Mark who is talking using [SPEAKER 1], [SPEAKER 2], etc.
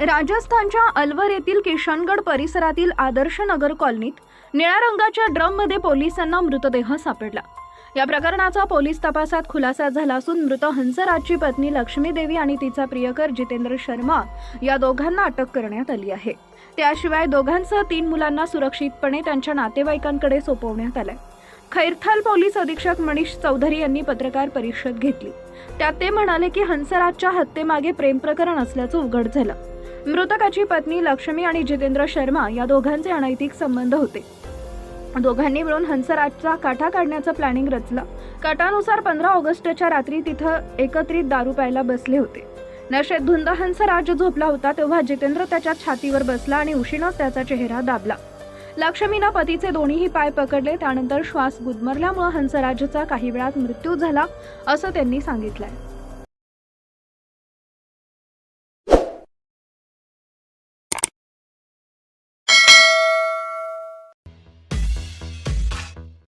[SPEAKER 1] राजस्थानच्या अलवर येथील किशनगड परिसरातील आदर्श नगर कॉलनीत निळ्या रंगाच्या ड्रममध्ये पोलिसांना मृतदेह सापडला. या प्रकरणाचा पोलीस तपासात खुलासा झाला असून मृत हंसराजची पत्नी लक्ष्मी देवी आणि तिचा प्रियकर जितेंद्र शर्मा या दोघांना अटक करण्यात आली आहे. त्याशिवाय दोघांसह तीन मुलांना सुरक्षितपणे त्यांच्या नातेवाईकांकडे सोपवण्यात आलंय. खैरथाल पोलीस अधीक्षक मनीष चौधरी यांनी पत्रकार परिषद घेतली. त्यात ते म्हणाले की हंसराजच्या हत्येमागे प्रेम प्रकरण असल्याचं उघड झालं. मृतकाची पत्नी लक्ष्मी आणि जितेंद्र शर्मा या दोघांचे अनैतिक संबंध होते. दोघांनी मिळून हंसराजचा काठा काढण्याचं प्लॅनिंग रचलं. काटानुसार पंधरा ऑगस्टच्या रात्री तिथं एकत्रित दारू प्यायला बसले होते. नशेत धुंद हंसराज झोपला होता तेव्हा जितेंद्र त्याच्या छातीवर बसला आणि उशीनच त्याचा चेहरा दाबला. लक्ष्मीनं पतीचे दोन्हीही पाय पकडले त्यानंतर श्वास गुदमरल्यामुळे हंसराजचा काही वेळात मृत्यू झाला असं त्यांनी सांगितलंय.